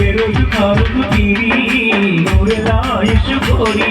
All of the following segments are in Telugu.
ఎరుగు కారుకు తీరి మురలాయుషు కోరి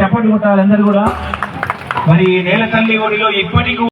చెప్పండి కూడా. మరి నేల తల్లి ఒడిలో ఇప్పటికీ